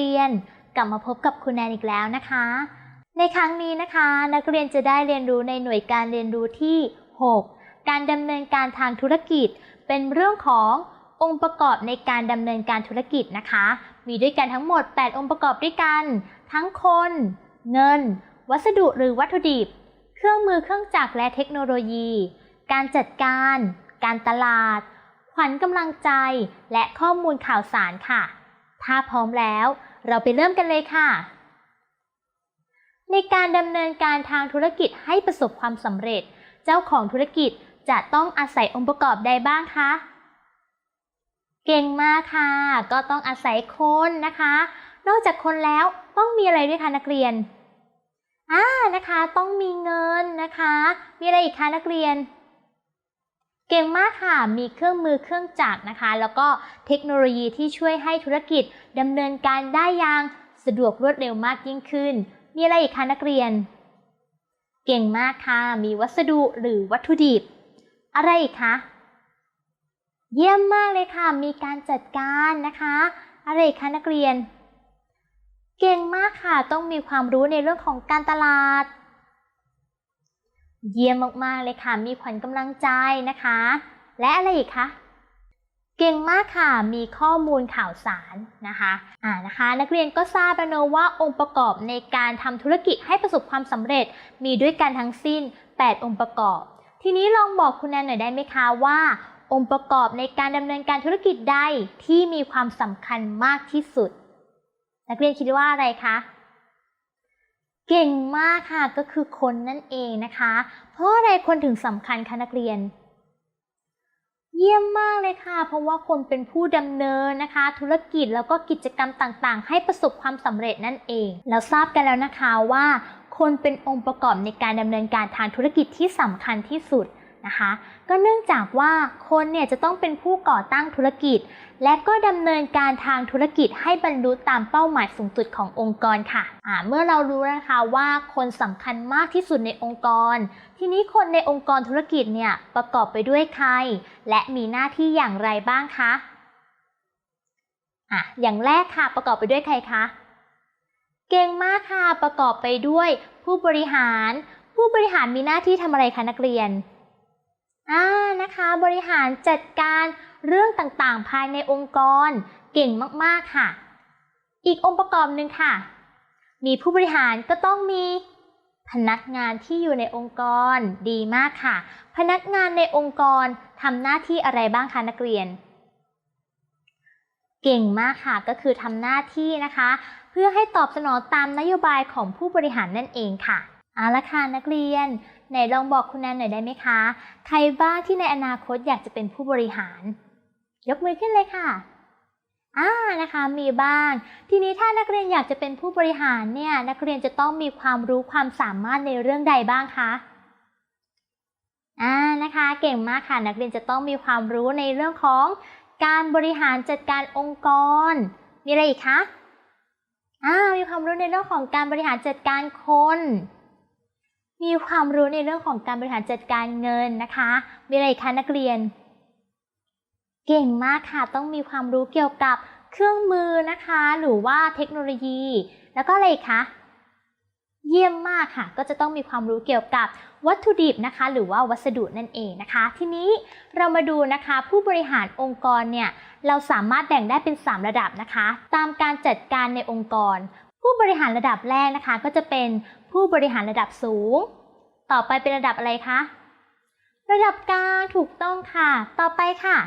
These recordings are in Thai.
วัสดีค่ะนักเรียน กลับมาพบกับคุณแนนอีกแล้วนะคะ ในครั้งนี้นะคะ นักเรียนจะได้เรียนรู้ในหน่วยการเรียนรู้ที่ 6 การดำเนินการทางธุรกิจ เป็นเรื่องขององค์ประกอบในการดำเนินการธุรกิจนะคะ มีด้วยกันทั้งหมด 8 องค์ประกอบด้วยกัน ทั้งคน เงิน วัสดุหรือวัตถุดิบ เครื่องมือเครื่องจักรและเทคโนโลยี การจัดการ การตลาด ขวัญกำลังใจ และข้อมูลข่าวสารค่ะ ถ้าพร้อมแล้ว เราไปเริ่มกันเลยค่ะ ในการดำเนินการทางธุรกิจให้ประสบความสำเร็จ เจ้าของธุรกิจจะต้องอาศัยองค์ประกอบใดบ้างคะ เก่งมากค่ะ ก็ต้องอาศัยคนนะคะ นอกจากคนแล้วต้องมีอะไรด้วยคะนักเรียนอ่านะคะ ต้องมีเงินนะคะ มีอะไรอีกคะนักเรียน เก่งมากค่ะ มีเครื่องมือเครื่องจักรนะคะ แล้วก็เทคโนโลยีที่ช่วยให้ธุรกิจดำเนินการได้อย่างสะดวกรวดเร็วมากยิ่งขึ้น มีอะไรอีกคะนักเรียน เก่งมากค่ะ มีวัสดุหรือวัตถุดิบ อะไรอีกคะ เยี่ยมมากเลยค่ะ มีการจัดการนะคะ อะไรอีกคะนักเรียน เก่งมากค่ะ ต้องมีความรู้ในเรื่องของการตลาด เยี่ยมมากๆเลยค่ะ มีขวัญกำลังใจนะคะ และอะไรอีกคะเก่งมากค่ะ มีข้อมูลข่าวสารนะคะ อ่านะคะ นักเรียนก็ทราบแล้วเนอะว่าองค์ประกอบในการทำธุรกิจให้ประสบความสำเร็จมีด้วยกันทั้งสิ้น 8 องค์ประกอบ ทีนี้ลองบอกคุณแนนหน่อยได้ไหมคะว่า องค์ประกอบในการดำเนินการธุรกิจใดที่มีความสำคัญมากที่สุด นักเรียนคิดว่าอะไรคะ เก่งมากค่ะก็คือคนนั่นเองนะคะ เพราะอะไรคนถึงสำคัญคะนักเรียน เยี่ยมมากเลยค่ะ เพราะว่าคนเป็นผู้ดำเนินนะคะ ธุรกิจแล้วก็กิจกรรมต่างๆ ให้ประสบความสำเร็จนั่นเอง แล้วทราบกันแล้วนะคะว่า คนเป็นองค์ประกอบในการดำเนินการทางธุรกิจที่สำคัญที่สุด นะคะ ก็เนื่องจากว่าคนเนี่ยจะต้องเป็นผู้ก่อตั้งธุรกิจ และก็ดำเนินการทางธุรกิจให้บรรลุตามเป้าหมายสูงสุดขององค์กรค่ะะเมื่อเรารู้นะคะว่าคนสำคัญมากที่สุดในองค์กร ทีนี้คนในองค์กรธุรกิจเนี่ยประกอบไปด้วยใคร และมีหน้าที่อย่างไรบ้างคะอะอย่างแรกค่ะประกอบไปด้วยใครคะ เก่งมากค่ะประกอบไปด้วยผู้บริหาร ผู้บริหารมีหน้าที่ทำอะไรคะนักเรียน อ่านะคะบริหารจัดการเรื่องต่างๆ ภายในองค์กรเก่งมากๆค่ะ อีกองค์ประกอบหนึ่งค่ะ มีผู้บริหารก็ต้องมีพนักงานที่อยู่ในองค์กรดีมากค่ะ พนักงานในองค์กรทำหน้าที่อะไรบ้างคะนักเรียน เก่งมากค่ะก็คือทำหน้าที่นะคะ เพื่อให้ตอบสนองตามนโยบายของผู้บริหารนั่นเองค่ะเอาละค่ะนักเรียน ไหนลองบอกคุณแนนหน่อยได้ไหมคะ ใครบ้างที่ในอนาคตอยากจะเป็นผู้บริหาร ยกมือขึ้นเลยค่ะอ่านะคะมีบ้าง ทีนี้ถ้านักเรียนอยากจะเป็นผู้บริหารเนี่ย นักเรียนจะต้องมีความรู้ความสามารถในเรื่องใดบ้างคะอ่านะคะ เก่งมากค่ะ นักเรียนจะต้องมีความรู้ในเรื่องของการบริหารจัดการองค์กร มีอะไรอีกคะอ่ามีความรู้ในเรื่องของการบริหารจัดการคน มีความรู้ในเรื่องของการบริหารจัดการเงินนะคะ มีอะไรคะนักเรียน เก่งมากค่ะ ต้องมีความรู้เกี่ยวกับเครื่องมือนะคะ หรือว่าเทคโนโลยี แล้วก็อะไรคะเยี่ยมมากค่ะ ก็จะต้องมีความรู้เกี่ยวกับวัตถุดิบนะคะ หรือว่าวัสดุนั่นเองนะคะ ทีนี้เรามาดูนะคะ ผู้บริหารองค์กรเนี่ยเราสามารถแบ่งได้เป็น 3 ระดับนะคะ ตามการจัดการในองค์กร ผู้บริหารระดับแรกนะคะ ก็จะเป็น ผู้บริหารระดับสูง ต่อไปเป็นระดับอะไรคะ ระดับกลางถูกต้องค่ะ ต่อไปค่ะ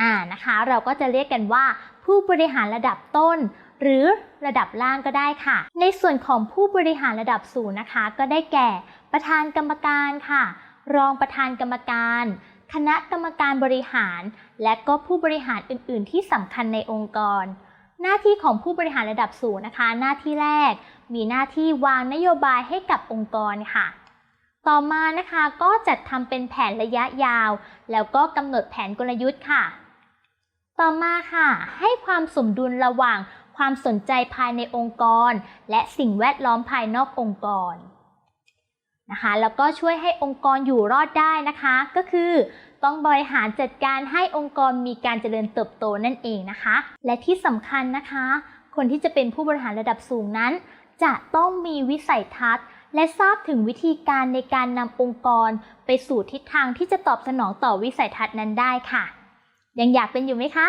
อ่านะคะ เราก็จะเรียกกันว่า ผู้บริหารระดับต้น หรือระดับล่างก็ได้ค่ะ ในส่วนของผู้บริหารระดับสูงนะคะ ก็ได้แก่ ประธานกรรมการค่ะ รองประธานกรรมการ คณะกรรมการบริหาร และก็ผู้บริหารอื่น ๆ ที่สำคัญในองค์กรหน้าที่ของผู้บริหารระดับสูงนะคะ หน้าที่แรก มีหน้าที่วางนโยบายให้กับองค์กรค่ะ ต่อมานะคะก็จัดทำเป็นแผนระยะยาว แล้วก็กำหนดแผนกลยุทธ์ค่ะ ต่อมาค่ะ ให้ความสมดุลระหว่างความสนใจภายในองค์กร และสิ่งแวดล้อมภายนอกองค์กรนะคะแล้วก็ช่วยให้องค์กรอยู่รอดได้นะคะ ก็คือต้องบริหารจัดการให้องค์กรมีการเจริญเติบโตนั่นเองนะคะ และที่สำคัญนะคะ คนที่จะเป็นผู้บริหารระดับสูงนั้น จะต้องมีวิสัยทัศน์ และทราบถึงวิธีการในการนำองค์กร ไปสู่ทิศทางที่จะตอบสนองต่อวิสัยทัศน์นั้นได้ค่ะ ยังอยากเป็นอยู่ไหมคะ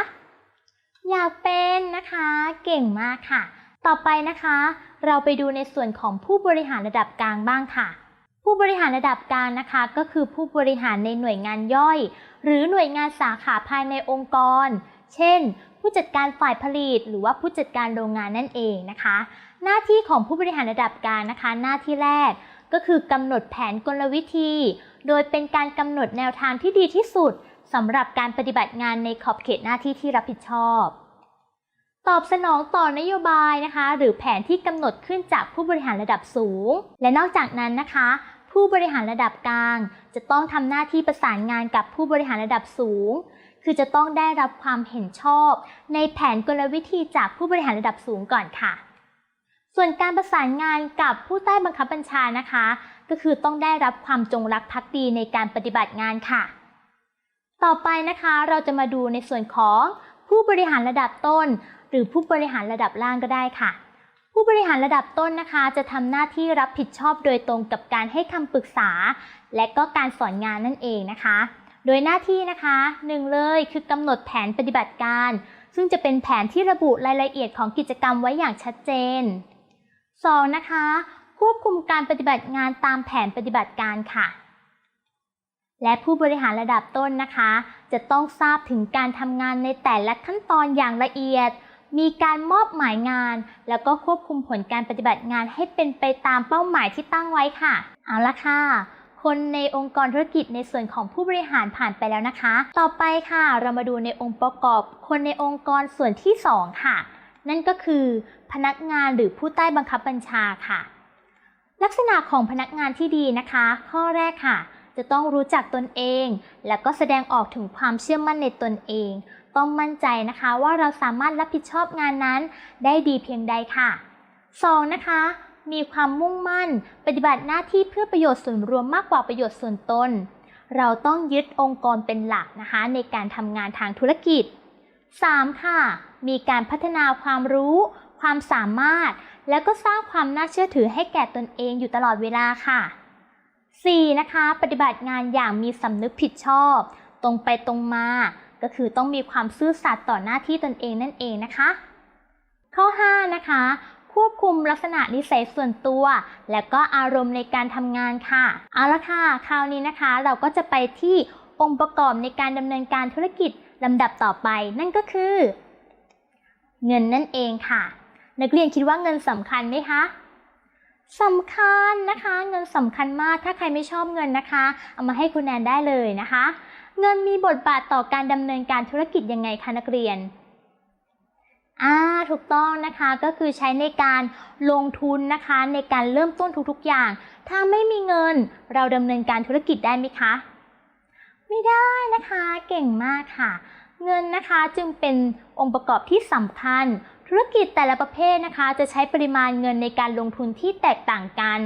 อยากเป็นนะคะ เก่งมากค่ะ ต่อไปนะคะ เราไปดูในส่วนของผู้บริหารระดับกลางบ้างค่ะผู้บริหารระดับกลางนะคะก็คือผู้บริหารในหน่วยงานย่อย หรือหน่วยงานสาขาภายในองค์กร เช่น ผู้จัดการฝ่ายผลิต หรือว่าผู้จัดการโรงงานนั่นเองนะคะ หน้าที่ของผู้บริหารระดับกลางนะคะ หน้าที่แรกก็คือกำหนดแผนกลวิธี โดยเป็นการกำหนดแนวทางที่ดีที่สุดสำหรับการปฏิบัติงานในขอบเขตหน้าที่ที่รับผิดชอบ ตอบสนองต่อนโยบายนะคะ หรือแผนที่กำหนดขึ้นจากผู้บริหารระดับสูง และนอกจากนั้นนะคะ ผู้บริหารระดับกลาง จะต้องทำหน้าที่ประสานงานกับผู้บริหารระดับสูง คือจะต้องได้รับความเห็นชอบ ในแผนกลวิธีจากผู้บริหารระดับสูงก่อนค่ะ ส่วนการประสานงานกับผู้ใต้บังคับบัญชานะคะ ก็คือต้องได้รับความจงรักภักดีในการปฏิบัติงานค่ะ ต่อไปนะคะเราจะมาดูในส่วนของผู้บริหารระดับต้น หรือผู้บริหารระดับล่างก็ได้ค่ะผู้บริหารระดับต้นนะคะ จะทำหน้าที่รับผิดชอบโดยตรงกับการให้คำปรึกษา และก็การสอนงานนั่นเองนะคะ โดยหน้าที่นะคะหนึ่งเลยคือกำหนดแผนปฏิบัติการ ซึ่งจะเป็นแผนที่ระบุรายละเอียดของกิจกรรมไว้อย่างชัดเจน 2. นะคะควบคุมการปฏิบัติงานตามแผนปฏิบัติการค่ะ และผู้บริหารระดับต้นนะคะ จะต้องทราบถึงการทำงานในแต่ละขั้นตอนอย่างละเอียด มีการมอบหมายงาน แล้วก็ควบคุมผลการปฏิบัติงานให้เป็นไปตามเป้าหมายที่ตั้งไว้ค่ะ เอาละค่ะ คนในองค์กรธุรกิจในส่วนของผู้บริหารผ่านไปแล้วนะคะ ต่อไปค่ะ เรามาดูในองค์ประกอบ คนในองค์กรส่วนที่ 2 ค่ะ นั่นก็คือ พนักงานหรือผู้ใต้บังคับบัญชาค่ะ ลักษณะของพนักงานที่ดีนะคะ ข้อแรกค่ะ จะต้องรู้จักตนเอง แล้วก็แสดงออกถึงความเชื่อมั่นในตนเอง ต้องมั่นใจนะคะว่าเราสามารถรับผิดชอบงานนั้น ได้ดีเพียงใดค่ะ 2. นะคะ มีความมุ่งมั่น ปฏิบัติหน้าที่เพื่อประโยชน์ส่วนรวมมากกว่าประโยชน์ส่วนตน เราต้องยึดองค์กรเป็นหลักนะคะในการทำงานทางธุรกิจ 3. ค่ะ มีการพัฒนาความรู้ ความสามารถ แล้วก็สร้างความน่าเชื่อถือให้แก่ตนเองอยู่ตลอดเวลาค่ะ 4. นะคะ ปฏิบัติงานอย่างมีสำนึกผิดชอบ ตรงไปตรงมา ก็คือต้องมีความซื่อสัตย์ต่อหน้าที่ตนเองนั่นเองนะคะ ข้อ 5 นะคะ ควบคุมลักษณะนิสัยส่วนตัว และก็อารมณ์ในการทำงานค่ะ เอาละค่ะ คราวนี้นะคะเราก็จะไปที่องค์ประกอบในการดำเนินการธุรกิจลำดับต่อไป นั่นก็คือ เงินนั่นเองค่ะ นักเรียนคิดว่าเงินสำคัญไหมคะสำคัญนะคะ เงินสำคัญมากถ้าใครไม่ชอบเงินนะคะ เอามาให้คุณแนนได้เลยนะคะ เงินมีบทบาทต่อการดำเนินการธุรกิจยังไงคะนักเรียน อ่าถูกต้องนะคะก็คือใช้ในการลงทุนนะคะในการเริ่มต้นทุกๆอย่าง ถ้าไม่มีเงินเราดำเนินการธุรกิจได้ไหมคะ ไม่ได้นะคะเก่งมากค่ะ เงินนะคะจึงเป็นองค์ประกอบที่สำคัญ ธุรกิจแต่ละประเภทนะคะ จะใช้ปริมาณเงินในการลงทุนที่แตกต่างกัน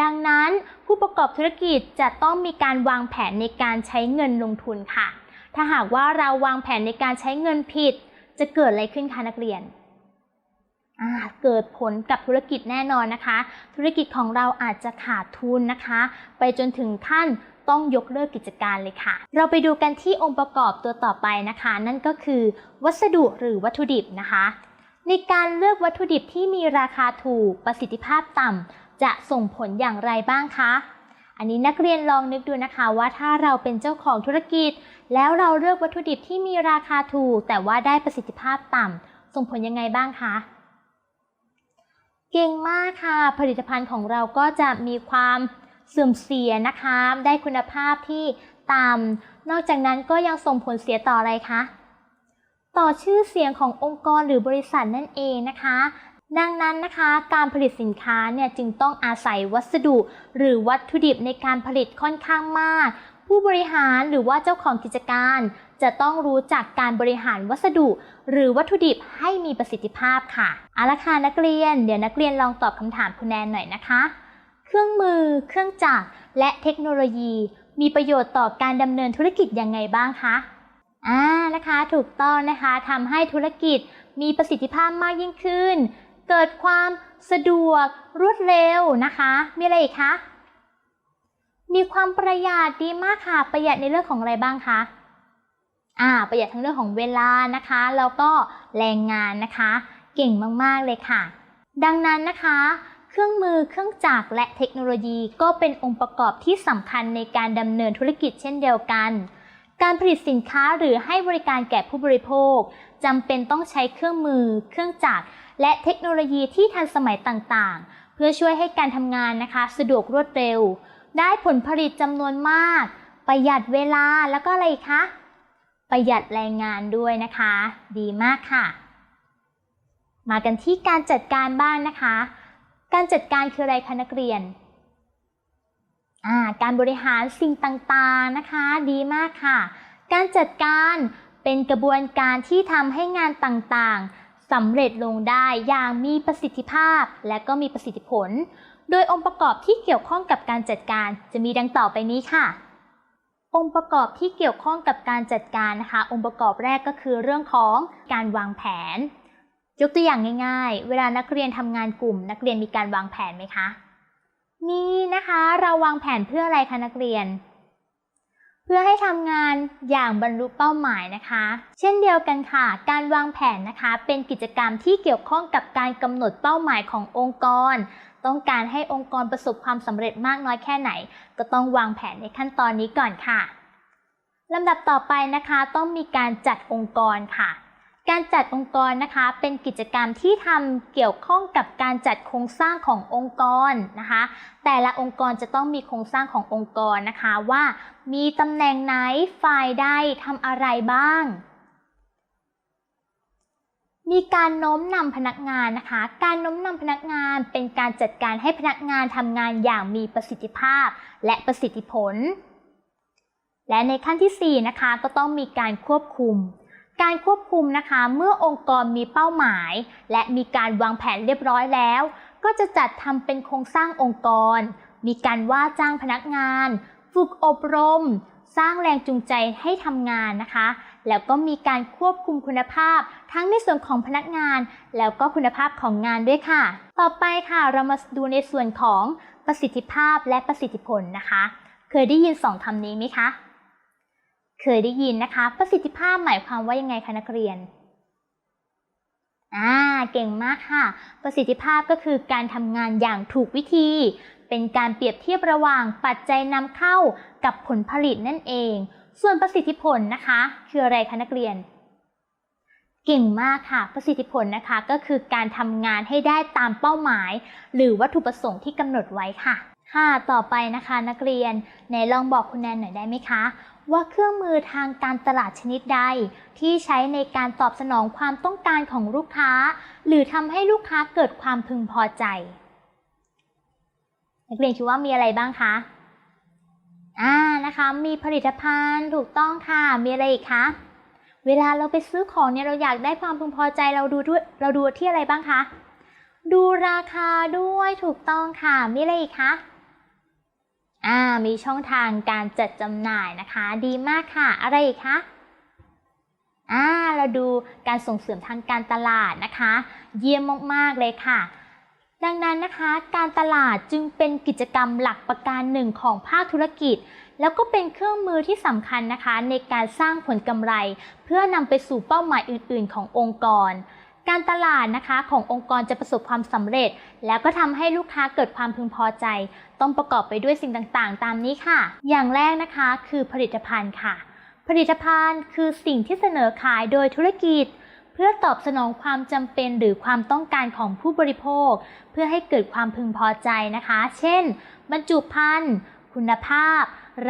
ดังนั้นผู้ประกอบธุรกิจจะต้องมีการวางแผนในการใช้เงินลงทุนค่ะ ถ้าหากว่าเราวางแผนในการใช้เงินผิด จะเกิดอะไรขึ้นคะนักเรียนเกิดผลกับธุรกิจแน่นอนนะคะ ธุรกิจของเราอาจจะขาดทุนนะคะ ไปจนถึงขั้นต้องยกเลิกกิจการเลยค่ะ เราไปดูกันที่องค์ประกอบตัวต่อไปนะคะ นั่นก็คือ วัสดุหรือวัตถุดิบนะคะ ในการเลือกวัตถุดิบที่มีราคาถูกประสิทธิภาพต่ำจะส่งผลอย่างไรบ้างคะ อันนี้นักเรียนลองนึกดูนะคะว่าถ้าเราเป็นเจ้าของธุรกิจ แล้วเราเลือกวัตถุดิบที่มีราคาถูก แต่ว่าได้ประสิทธิภาพต่ำส่งผลยังไงบ้างคะเก่งมากค่ะ ผลิตภัณฑ์ของเราก็จะมีความเสื่อมเสียนะคะ ได้คุณภาพที่ต่ำนอกจากนั้นก็ยังส่งผลเสียต่ออะไรคะต่อชื่อเสียงขององค์กรหรือบริษัทนั่นเองนะคะ ดังนั้นนะคะ การผลิตสินค้าเนี่ยจึงต้องอาศัยวัสดุ หรือวัตถุดิบในการผลิตค่อนข้างมาก ผู้บริหารหรือว่าเจ้าของกิจการ จะต้องรู้จักการบริหารวัสดุ หรือวัตถุดิบให้มีประสิทธิภาพค่ะเอาละค่ะนักเรียน เดี๋ยวนักเรียนลองตอบคำถามคุณแนนหน่อยนะคะ เครื่องมือ เครื่องจักรและเทคโนโลยี มีประโยชน์ต่อการดำเนินธุรกิจยังไงบ้างคะอ่านะคะถูกต้องนะคะทำให้ธุรกิจมีประสิทธิภาพมากยิ่งขึ้น เกิดความสะดวกรวดเร็วนะคะ มีอะไรอีกคะ มีความประหยัดดีมากค่ะ ประหยัดในเรื่องของอะไรบ้างคะอ่า ประหยัดทั้งเรื่องของเวลานะคะ แล้วก็แรงงานนะคะ เก่งมาก ๆ เลยค่ะ ดังนั้นนะคะ เครื่องมือเครื่องจักรและเทคโนโลยีก็เป็นองค์ประกอบที่สำคัญในการดำเนินธุรกิจเช่นเดียวกัน การผลิตสินค้าหรือให้บริการแก่ผู้บริโภคจำเป็นต้องใช้เครื่องมือ เครื่องจักรและเทคโนโลยีที่ทันสมัยต่างๆ เพื่อช่วยให้การทำงานนะคะ สะดวกรวดเร็ว ได้ผลผลิตจำนวนมาก ประหยัดเวลาแล้วก็อะไรคะ ประหยัดแรงงานด้วยนะคะ ดีมากค่ะ มากันที่การจัดการบ้านนะคะ การจัดการคืออะไรคะนักเรียนการบริหารสิ่งต่างๆนะคะ ดีมากค่ะ การจัดการเป็นกระบวนการที่ทำให้งานต่างๆสำเร็จลงได้อย่างมีประสิทธิภาพและก็มีประสิทธิผล โดยองค์ประกอบที่เกี่ยวข้องกับการจัดการจะมีดังต่อไปนี้ค่ะ องค์ประกอบที่เกี่ยวข้องกับการจัดการนะคะ องค์ประกอบแรกก็คือเรื่องของการวางแผน ยกตัวอย่างง่าย ๆ เวลานักเรียนทำงานกลุ่ม นักเรียนมีการวางแผนไหมคะมีนะคะ เราวางแผนเพื่ออะไรคะนักเรียน เพื่อให้ทำงานอย่างบรรลุเป้าหมายนะคะ เช่นเดียวกันค่ะ การวางแผนนะคะ เป็นกิจกรรมที่เกี่ยวข้องกับการกำหนดเป้าหมายขององค์กร ต้องการให้องค์กรประสบความสำเร็จมากน้อยแค่ไหน ก็ต้องวางแผนในขั้นตอนนี้ก่อนค่ะลำดับต่อไปนะคะต้องมีการจัดองค์กรค่ะ การจัดองค์กรนะคะ เป็นกิจกรรมที่ทำเกี่ยวข้องกับการจัดโครงสร้างขององค์กรนะคะ แต่ละองค์กรจะต้องมีโครงสร้างขององค์กรนะคะว่า มีตำแหน่งไหนฝ่ายใดทำอะไรบ้าง มีการโน้มนำพนักงานนะคะ การโน้มนำพนักงานเป็นการจัดการให้พนักงานทำงานอย่างมีประสิทธิภาพ และประสิทธิผล และในขั้นที่ 4 นะคะก็ต้องมีการควบคุม การควบคุมนะคะเมื่อองค์กรมีเป้าหมาย และมีการวางแผนเรียบร้อยแล้ว ก็จะจัดทำเป็นโครงสร้างองค์กร มีการว่าจ้างพนักงาน ฝึกอบรม สร้างแรงจูงใจให้ทำงานนะคะ แล้วก็มีการควบคุมคุณภาพ ทั้งในส่วนของพนักงาน แล้วก็คุณภาพของงานด้วยค่ะ ต่อไปค่ะเรามาดูในส่วนของประสิทธิภาพและประสิทธิผลนะคะ เคยได้ยินสองคำนี้ไหมคะ เคยได้ยินนะคะ ประสิทธิภาพหมายความว่ายังไงคะนักเรียนอ่าเก่งมากค่ะ ประสิทธิภาพก็คือการทำงานอย่างถูกวิธี เป็นการเปรียบเทียบระหว่างปัจจัยนำเข้ากับผลผลิตนั่นเอง ส่วนประสิทธิผลนะคะ คืออะไรคะนักเรียน เก่งมากค่ะ ประสิทธิผลนะคะก็คือการทำงานให้ได้ตามเป้าหมาย หรือวัตถุประสงค์ที่กำหนดไว้ค่ะ ค่ะ ต่อไปนะคะนักเรียนไหนลองบอกคุณแนนหน่อยได้ไหมคะว่าเครื่องมือทางการตลาดชนิดใด ที่ใช้ในการตอบสนองความต้องการของลูกค้า หรือทำให้ลูกค้าเกิดความพึงพอใจ นักเรียนคิดว่ามีอะไรบ้างคะ อ่านะคะ มีผลิตภัณฑ์ถูกต้องค่ะ มีอะไรอีกคะ เวลาเราไปซื้อของเนี่ยเราอยากได้ความพึงพอใจเราดูด้วยเราดูที่อะไรบ้างคะ ดูราคาด้วยถูกต้องค่ะ มีอะไรอีกคะ อ่า มีช่องทางการจัดจำหน่ายนะคะ ดีมากค่ะ อะไรอีกคะอ่าเราดูการส่งเสริมทางการตลาดนะคะ เยี่ยมมาก ๆ เลยค่ะ ดังนั้นนะคะ การตลาดจึงเป็นกิจกรรมหลักประการหนึ่งของภาคธุรกิจ แล้วก็เป็นเครื่องมือที่สำคัญนะคะ ในการสร้างผลกำไร เพื่อนำไปสู่เป้าหมายอื่น ๆ ขององค์กร การตลาดนะคะขององค์กรจะประสบความสำเร็จ แล้วก็ทำให้ลูกค้าเกิดความพึงพอใจ ต้องประกอบไปด้วยสิ่งต่างๆ ตามนี้ค่ะ อย่างแรกนะคะคือผลิตภัณฑ์ค่ะ ผลิตภัณฑ์คือสิ่งที่เสนอขายโดยธุรกิจ เพื่อตอบสนองความจำเป็นหรือความต้องการของผู้บริโภค เพื่อให้เกิดความพึงพอใจนะคะ เช่น บรรจุภัณฑ์ คุณภาพ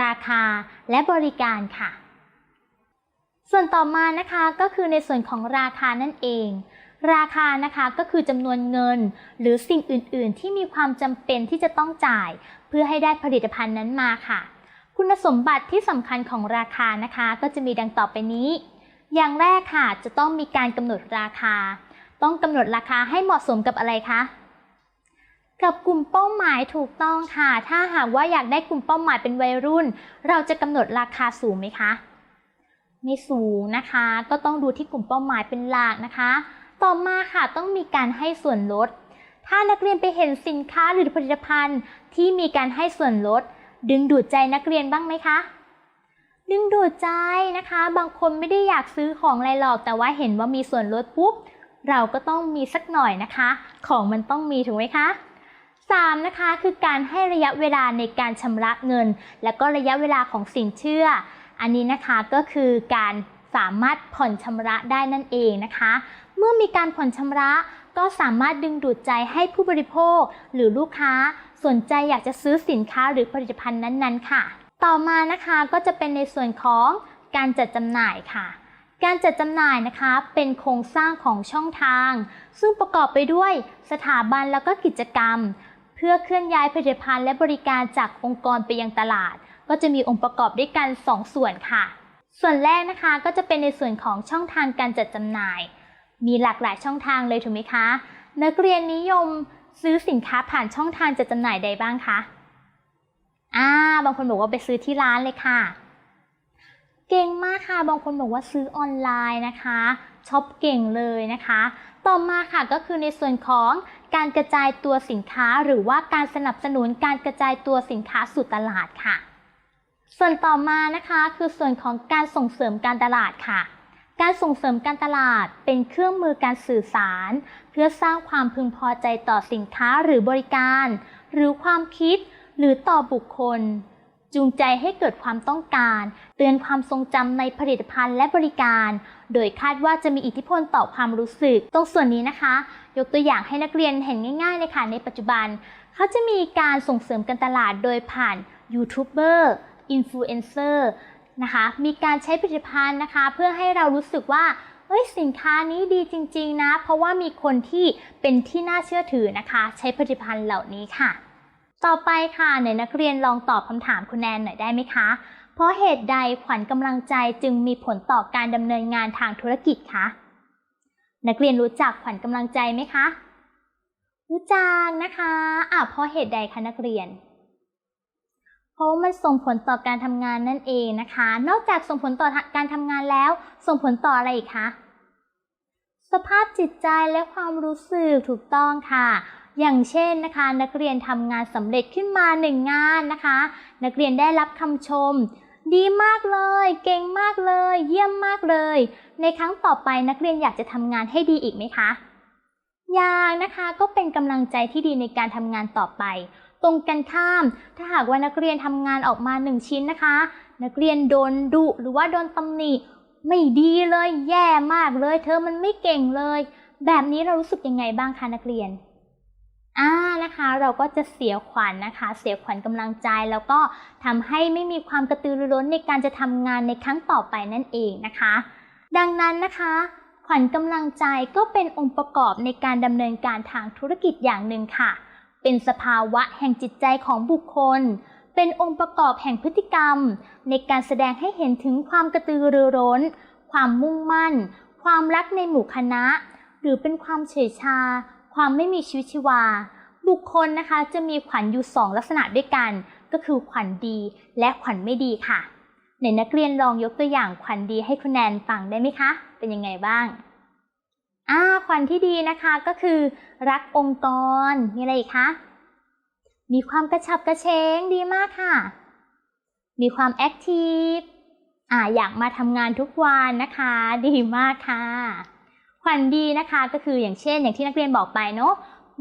ราคา และบริการค่ะ ส่วนต่อมานะคะก็คือในส่วนของราคานั่นเอง ราคานะคะก็คือจำนวนเงิน หรือสิ่งอื่น ๆ ที่มีความจำเป็นที่จะต้องจ่าย เพื่อให้ได้ผลิตภัณฑ์นั้นมาค่ะ คุณสมบัติที่สำคัญของราคานะคะ ก็จะมีดังต่อไปนี้ อย่างแรกค่ะจะต้องมีการกำหนดราคา ต้องกำหนดราคาให้เหมาะสมกับอะไรคะ กับกลุ่มเป้าหมายถูกต้องค่ะ ถ้าหากว่าอยากได้กลุ่มเป้าหมายเป็นวัยรุ่น เราจะกำหนดราคาสูงไหมคะไม่สูงนะคะ ก็ต้องดูที่กลุ่มเป้าหมายเป็นหลักนะคะ ต่อมาค่ะต้องมีการให้ส่วนลด ถ้านักเรียนไปเห็นสินค้าหรือผลิตภัณฑ์ที่มีการให้ส่วนลด ดึงดูดใจนักเรียนบ้างไหมคะ ดึงดูดใจนะคะ บางคนไม่ได้อยากซื้อของอะไรหรอก แต่ว่าเห็นว่ามีส่วนลดปุ๊บ เราก็ต้องมีสักหน่อยนะคะ ของมันต้องมีถูกไหมคะ 3. นะคะ คือการให้ระยะเวลาในการชำระเงิน และก็ระยะเวลาของสินเชื่อ อันนี้นะคะก็คือการสามารถผ่อนชำระได้นั่นเองนะคะ เมื่อมีการผ่อนชำระก็สามารถดึงดูดใจให้ผู้บริโภค หรือลูกค้าสนใจอยากจะซื้อสินค้าหรือผลิตภัณฑ์นั้นๆ ค่ะ ต่อมานะคะก็จะเป็นในส่วนของการจัดจำหน่ายค่ะ การจัดจำหน่ายนะคะเป็นโครงสร้างของช่องทาง ซึ่งประกอบไปด้วยสถาบันแล้วก็กิจกรรม เพื่อเคลื่อนย้ายผลิตภัณฑ์และบริการจากองค์กรไปยังตลาด ก็จะมีองค์ประกอบด้วยกัน 2ส่วนค่ะ ส่วนแรกนะคะก็จะเป็นในส่วนของช่องทางการจัดจำหน่าย มีหลากหลายช่องทางเลยถูกไหมคะ นักเรียนนิยมซื้อสินค้าผ่านช่องทางจัดจำหน่ายใดบ้างคะ อ่า บางคนบอกว่าไปซื้อที่ร้านเลยค่ะ เก่งมากค่ะ บางคนบอกว่าซื้อออนไลน์นะคะช็อปเก่งเลยนะคะ ต่อมาค่ะก็คือในส่วนของการกระจายตัวสินค้า หรือว่าการสนับสนุนการกระจายตัวสินค้าสู่ตลาดค่ะ ส่วนต่อมานะคะคือส่วนของการส่งเสริมการตลาดค่ะ การส่งเสริมการตลาดเป็นเครื่องมือการสื่อสาร เพื่อสร้างความพึงพอใจต่อสินค้าหรือบริการ หรือความคิด หรือต่อบุคคล จูงใจให้เกิดความต้องการ เตือนความทรงจำในผลิตภัณฑ์และบริการ โดยคาดว่าจะมีอิทธิพลต่อความรู้สึก ตรงส่วนนี้นะคะ ยกตัวอย่างให้นักเรียนเห็นง่ายๆเลยค่ะในปัจจุบัน เขาจะมีการส่งเสริมการตลาดโดยผ่านยูทูบเบอร์อินฟลูเอนเซอร์นะคะ มีการใช้ผลิตภัณฑ์นะคะ เพื่อให้เรารู้สึกว่าเฮ้ยสินค้านี้ดีจริง ๆ นะ เพราะว่ามีคนที่เป็นที่น่าเชื่อถือนะคะ ใช้ผลิตภัณฑ์เหล่านี้ค่ะ ต่อไปค่ะไหนนักเรียนลองตอบคำถามคุณแนนหน่อยได้ไหมคะ เพราะเหตุใดขวัญกำลังใจจึงมีผลต่อการดำเนินงานทางธุรกิจคะนักเรียนรู้จักขวัญกำลังใจไหมคะ รู้จักนะคะอะเพราะเหตุใดคะนักเรียนเพราะมันส่งผลต่อการทำงานนั่นเองนะคะ นอกจากส่งผลต่อการทำงานแล้ว ส่งผลต่ออะไรอีกคะ สภาพจิตใจและความรู้สึกถูกต้องค่ะ อย่างเช่นนะคะ นักเรียนทำงานสำเร็จขึ้นมาหนึ่งงานนะคะ นักเรียนได้รับคำชม ดีมากเลย เก่งมากเลย เยี่ยมมากเลย ในครั้งต่อไปนักเรียนอยากจะทำงานให้ดีอีกไหมคะอยากนะคะก็เป็นกำลังใจที่ดีในการทำงานต่อไป ตรงกันข้าม ถ้าหากว่านักเรียนทำงานออกมาหนึ่งชิ้นนะคะ นักเรียนโดนดุหรือว่าโดนตำหนิไม่ดีเลยแย่มากเลย เธอมันไม่เก่งเลย แบบนี้เรารู้สึกยังไงบ้างคะนักเรียน อ่านะคะเราก็จะเสียขวัญนะคะ เสียขวัญกำลังใจแล้วก็ทำให้ไม่มีความกระตือรือร้นในการจะทำงานในครั้งต่อไปนั่นเองนะคะ ดังนั้นนะคะ ขวัญกำลังใจก็เป็นองค์ประกอบในการดำเนินการทางธุรกิจอย่างหนึ่งค่ะ เป็นสภาวะแห่งจิตใจของบุคคล เป็นองค์ประกอบแห่งพฤติกรรม ในการแสดงให้เห็นถึงความกระตือรือร้น ความมุ่งมั่น ความรักในหมู่คณะ หรือเป็นความเฉยชา ความไม่มีชีวิตชีวา บุคคลนะคะจะมีขวัญอยู่สองลักษณะด้วยกัน ก็คือขวัญดีและขวัญไม่ดีค่ะไหนนักเรียนลองยกตัวอย่างขวัญดีให้คุณแนนฟังได้ไหมคะ เป็นยังไงบ้างอ่าขวัญที่ดีนะคะก็คือรักองค์กร มีอะไรอีกคะ มีความกระฉับกระเฉงดีมากค่ะ มีความแอคทีฟ อ่าอยากมาทำงานทุกวันนะคะ ดีมากค่ะ ขวัญดีนะคะก็คืออย่างเช่น อย่างที่นักเรียนบอกไปเนาะ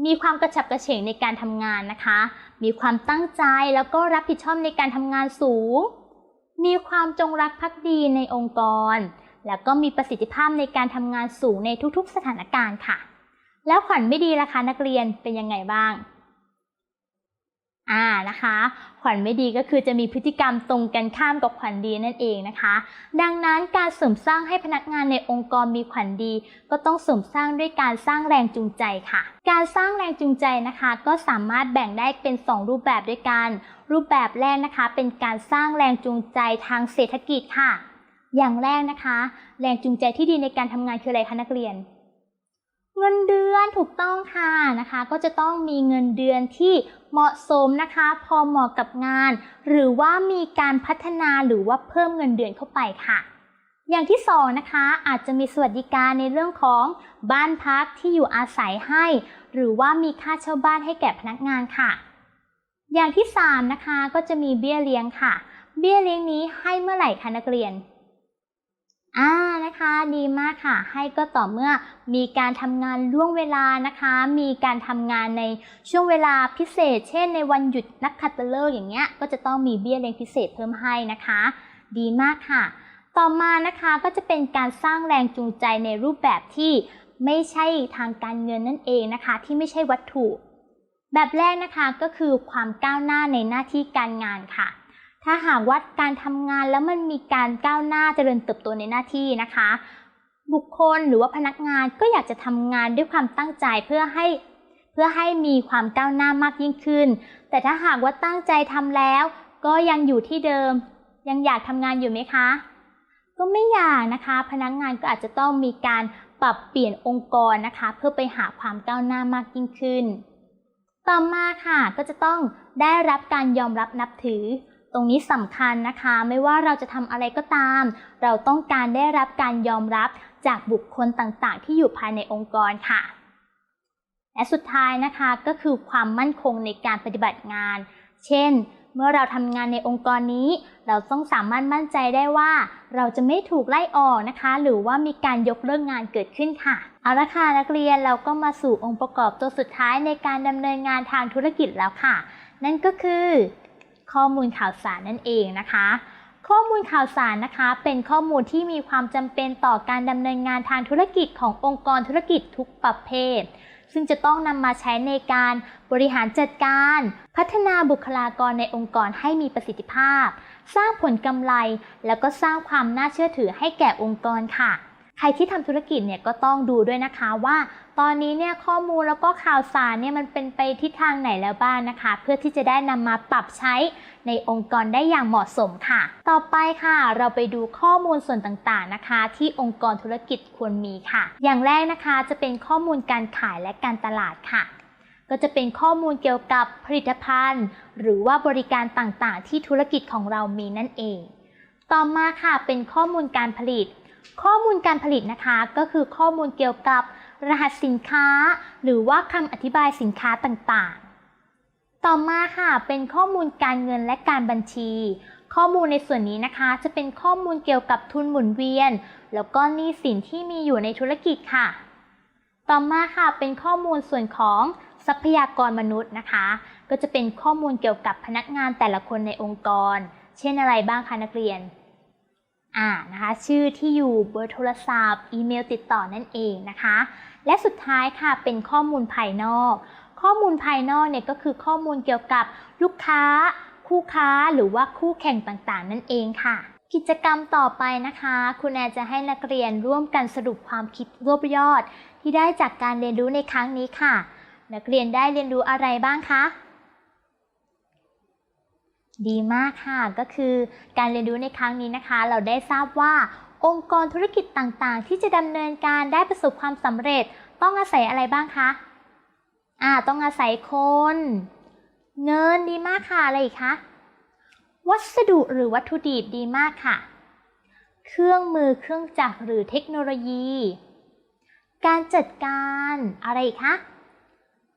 มีความกระฉับกระเฉงในการทำงานนะคะ มีความตั้งใจแล้วก็รับผิดชอบในการทำงานสูง มีความจงรักภักดีในองค์กร แล้วก็มีประสิทธิภาพในการทำงานสูงในทุกๆ สถานการณ์ค่ะ แล้วขวัญไม่ดีล่ะคะนักเรียนเป็นยังไงบ้าง อ่านะคะ ขวัญไม่ดีก็คือจะมีพฤติกรรมตรงกันข้ามกับขวัญดีนั่นเองนะคะ ดังนั้นการเสริมสร้างให้พนักงานในองค์กรมีขวัญดี ก็ต้องเสริมสร้างด้วยการสร้างแรงจูงใจค่ะ การสร้างแรงจูงใจนะคะ ก็สามารถแบ่งได้เป็น 2 รูปแบบด้วยกัน รูปแบบแรกนะคะ เป็นการสร้างแรงจูงใจทางเศรษฐกิจค่ะ อย่างแรกนะคะ แรงจูงใจที่ดีในการทำงานคืออะไรคะนักเรียน เงินเดือนถูกต้องค่ะนะคะ ก็จะต้องมีเงินเดือนที่เหมาะสมนะคะ พอเหมาะกับงาน หรือว่ามีการพัฒนาหรือว่าเพิ่มเงินเดือนเข้าไปค่ะ อย่างที่สองนะคะอาจจะมีสวัสดิการในเรื่องของบ้านพักที่อยู่อาศัยให้ หรือว่ามีค่าเช่าบ้านให้แก่พนักงานค่ะ อย่างที่สามนะคะก็จะมีเบี้ยเลี้ยงค่ะ เบี้ยเลี้ยงนี้ให้เมื่อไหร่คะนักเรียน อ่านะคะดีมากค่ะ ให้ก็ต่อเมื่อมีการทำงานล่วงเวลานะคะ มีการทำงานในช่วงเวลาพิเศษ เช่น ในวันหยุดนักขัตฤกษ์อย่างเงี้ยก็จะต้องมีเบี้ยเลี้ยงพิเศษเพิ่มให้นะคะ ดีมากค่ะ ต่อมานะคะก็จะเป็นการสร้างแรงจูงใจในรูปแบบที่ไม่ใช่ทางการเงินนั่นเองนะคะ ที่ไม่ใช่วัตถุ แบบแรกนะคะก็คือความก้าวหน้าในหน้าที่การงานค่ะ ถ้าหากว่าการทำงานแล้วมันมีการก้าวหน้าเจริญเติบโตในหน้าที่นะคะ บุคคลหรือว่าพนักงานก็อยากจะทำงานด้วยความตั้งใจเพื่อให้เพื่อให้มีความก้าวหน้ามากยิ่งขึ้น แต่ถ้าหากว่าตั้งใจทำแล้ว ก็ยังอยู่ที่เดิม ยังอยากทำงานอยู่ไหมคะ ก็ไม่อยากนะคะ พนักงานก็อาจจะต้องมีการปรับเปลี่ยนองค์กรนะคะ เพื่อไปหาความก้าวหน้ามากยิ่งขึ้น ต่อมาค่ะก็จะต้องได้รับการยอมรับนับถือ รงนี้สำคัญนะคะ ไม่ว่าเราจะทำอะไรก็ตาม เราต้องการได้รับการยอมรับจากบุคคลต่างๆ ที่อยู่ภายในองค์กรค่ะ และสุดท้ายนะคะก็คือความมั่นคงในการปฏิบัติงาน เช่น เมื่อเราทำงานในองค์กรนี้ เราต้องสามารถมั่นใจได้ว่า เราจะไม่ถูกไล่ออกนะคะ หรือว่ามีการยกเลิกงานเกิดขึ้นค่ะ เอาละค่ะนักเรียนเราก็มาสู่องค์ประกอบตัวสุดท้ายในการดำเนินงานทางธุรกิจแล้วค่ะ นั่นก็คือ ข้อมูลข่าวสารนั่นเองนะคะ ข้อมูลข่าวสารนะคะ เป็นข้อมูลที่มีความจำเป็นต่อการดำเนินงานทางธุรกิจขององค์กรธุรกิจทุกประเภท ซึ่งจะต้องนำมาใช้ในการบริหารจัดการ พัฒนาบุคลากรในองค์กรให้มีประสิทธิภาพ สร้างผลกำไร แล้วก็สร้างความน่าเชื่อถือให้แก่องค์กรค่ะ ใครที่ทำธุรกิจเนี่ยก็ต้องดูด้วยนะคะว่า ตอนนี้เนี่ยข้อมูลแล้วก็ข่าวสารเนี่ยมันเป็นไปทิศทางไหนแล้วบ้างนะคะ เพื่อที่จะได้นำมาปรับใช้ในองค์กรได้อย่างเหมาะสมค่ะ ต่อไปค่ะ เราไปดูข้อมูลส่วนต่างๆนะคะ ที่องค์กรธุรกิจควรมีค่ะ อย่างแรกนะคะจะเป็นข้อมูลการขายและการตลาดค่ะ ก็จะเป็นข้อมูลเกี่ยวกับผลิตภัณฑ์ หรือว่าบริการต่างๆ ที่ธุรกิจของเรามีนั่นเอง ต่อมาค่ะเป็นข้อมูลการผลิต ข้อมูลการผลิตนะคะ ก็คือข้อมูลเกี่ยวกับ รหัสสินค้า หรือว่าคำอธิบายสินค้าต่างๆ ต่อมาค่ะเป็นข้อมูลการเงินและการบัญชี ข้อมูลในส่วนนี้นะคะ จะเป็นข้อมูลเกี่ยวกับทุนหมุนเวียน แล้วก็หนี้สินที่มีอยู่ในธุรกิจค่ะ ต่อมาค่ะเป็นข้อมูลส่วนของทรัพยากรมนุษย์นะคะ ก็จะเป็นข้อมูลเกี่ยวกับพนักงานแต่ละคนในองค์กร เช่นอะไรบ้างคะนักเรียน อ่านะคะชื่อที่อยู่เบอร์โทรศัพท์ อีเมลติดต่อนั่นเองนะคะ และสุดท้ายค่ะเป็นข้อมูลภายนอก ข้อมูลภายนอกเนี่ยก็คือข้อมูลเกี่ยวกับลูกค้า คู่ค้าหรือว่าคู่แข่งต่างๆ นั่นเองค่ะกิจกรรมต่อไปนะคะ คุณแอนจะให้นักเรียนร่วมกันสรุปความคิดรวบยอด ที่ได้จากการเรียนรู้ในครั้งนี้ค่ะ นักเรียนได้เรียนรู้อะไรบ้างคะ ดีมากค่ะ ก็คือการเรียนรู้ในครั้งนี้นะคะ เราได้ทราบว่า องค์กรธุรกิจต่างๆ ที่จะดำเนินการได้ประสบความสำเร็จ ต้องอาศัยอะไรบ้างคะอ่าต้องอาศัยคน เงินดีมากค่ะอะไรอีกคะวัสดุหรือวัตถุดิบดีมากค่ะ เครื่องมือเครื่องจักรหรือเทคโนโลยี การจัดการอะไรอีกคะ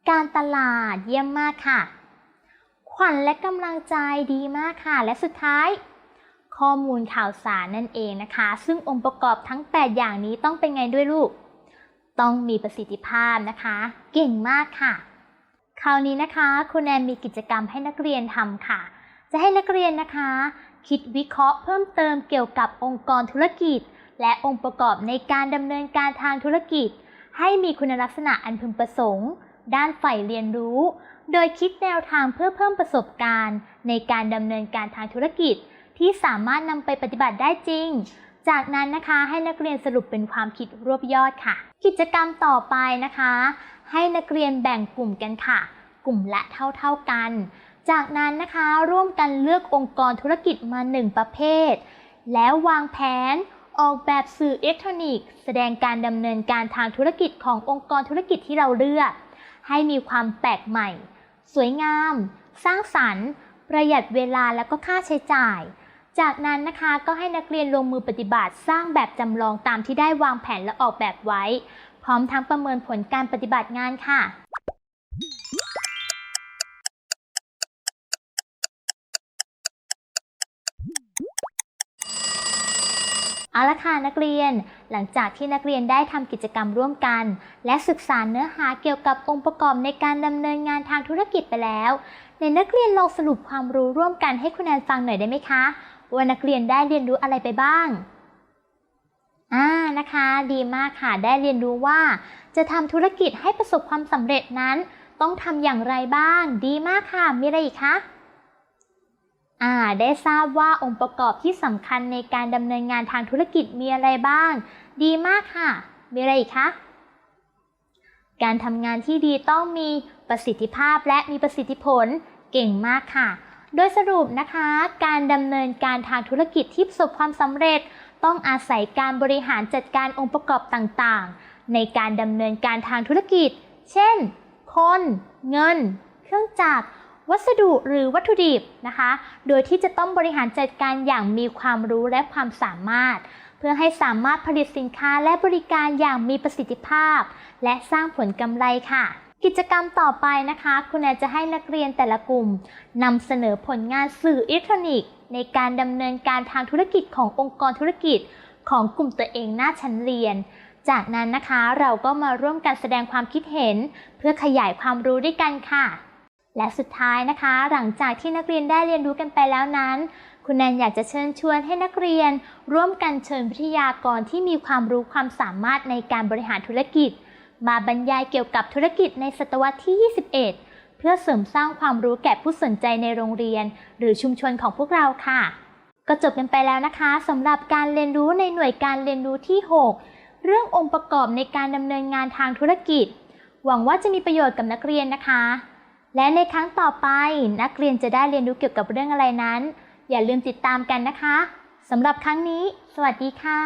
การตลาดเยี่ยมมากค่ะ ขวัญและกำลังใจดีมากค่ะ และสุดท้าย ข้อมูลข่าวสารนั่นเองนะคะ ซึ่งองค์ประกอบทั้ง 8 อย่างนี้ต้องเป็นไงด้วยลูก ต้องมีประสิทธิภาพนะคะ เก่งมากค่ะ คราวนี้นะคะคุณแอนมีกิจกรรมให้นักเรียนทำค่ะ จะให้นักเรียนนะคะ คิดวิเคราะห์เพิ่มเติมเกี่ยวกับองค์กรธุรกิจ และองค์ประกอบในการดำเนินการทางธุรกิจ ให้มีคุณลักษณะอันพึงประสงค์ ด้านใฝ่เรียนรู้ โดยคิดแนวทางเพื่อเพิ่มประสบการณ์ ในการดำเนินการทางธุรกิจ ที่สามารถนำไปปฏิบัติได้จริง จากนั้นนะคะให้นักเรียนสรุปเป็นความคิดรวบยอดค่ะ กิจกรรมต่อไปนะคะ ให้นักเรียนแบ่งกลุ่มกันค่ะ กลุ่มละเท่าๆกัน จากนั้นนะคะร่วมกันเลือกองค์กรธุรกิจมาหนึ่งประเภท แล้ววางแผนออกแบบสื่ออิเล็กทรอนิกส์แสดงการดำเนินการทางธุรกิจขององค์กรธุรกิจที่เราเลือก ให้มีความแปลกใหม่ สวยงาม สร้างสรรค์ ประหยัดเวลาและก็ค่าใช้จ่าย จากนั้นนะคะก็ให้นักเรียนลงมือปฏิบัติสร้างแบบจำลองตามที่ได้วางแผนและออกแบบไว้ พร้อมทั้งประเมินผลการปฏิบัติงานค่ะ เอาละค่ะนักเรียน หลังจากที่นักเรียนได้ทำกิจกรรมร่วมกัน และศึกษาเนื้อหาเกี่ยวกับองค์ประกอบในการดำเนินงานทางธุรกิจไปแล้ว ในนักเรียนลองสรุปความรู้ร่วมกันให้คุณแนนฟังหน่อยได้ไหมคะ ว่านักเรียนได้เรียนรู้อะไรไปบ้างอ่านะคะ ดีมากค่ะ ได้เรียนรู้ว่า จะทำธุรกิจให้ประสบความสำเร็จนั้น ต้องทำอย่างไรบ้าง ดีมากค่ะ มีอะไรอีกคะ อ่าได้ทราบว่าองค์ประกอบที่สำคัญในการดำเนินงานทางธุรกิจมีอะไรบ้าง ดีมากค่ะ มีอะไรอีกคะ การทำงานที่ดีต้องมีประสิทธิภาพและมีประสิทธิผลเก่งมากค่ะ โดยสรุปนะคะ การดำเนินการทางธุรกิจที่ประสบความสำเร็จ ต้องอาศัยการบริหารจัดการองค์ประกอบต่างๆ ในการดำเนินการทางธุรกิจ เช่น คน เงิน เครื่องจักร วัสดุหรือวัตถุดิบนะคะ โดยที่จะต้องบริหารจัดการอย่างมีความรู้และความสามารถ เพื่อให้สามารถผลิตสินค้าและบริการอย่างมีประสิทธิภาพ และสร้างผลกำไรค่ะกิจกรรมต่อไปนะคะ คุณแอนจะให้นักเรียนแต่ละกลุ่มนำเสนอผลงานสื่ออิเล็กทรอนิกส์ ในการดำเนินการทางธุรกิจขององค์กรธุรกิจ ของกลุ่มตัวเองหน้าชั้นเรียน จากนั้นนะคะเราก็มาร่วมกันแสดงความคิดเห็น เพื่อขยายความรู้ด้วยกันค่ะ และสุดท้ายนะคะ หลังจากที่นักเรียนได้เรียนรู้กันไปแล้วนั้น คุณแนนอยากจะเชิญชวนให้นักเรียน ร่วมกันเชิญวิทยากรที่มีความรู้ความสามารถในการบริหารธุรกิจ มาบรรยายเกี่ยวกับธุรกิจในศตวรรษที่ 21 เพื่อเสริมสร้างความรู้แก่ผู้สนใจในโรงเรียน หรือชุมชนของพวกเราค่ะ ก็จบกันไปแล้วนะคะสำหรับการเรียนรู้ในหน่วยการเรียนรู้ที่ 6 เรื่ององค์ประกอบในการดำเนินงานทางธุรกิจ หวังว่าจะมีประโยชน์กับนักเรียนนะคะ และในครั้งต่อไปนักเรียนจะได้เรียนรู้เกี่ยวกับเรื่องอะไรนั้น อย่าลืมติดตามกันนะคะสำหรับครั้งนี้ สวัสดีค่ะ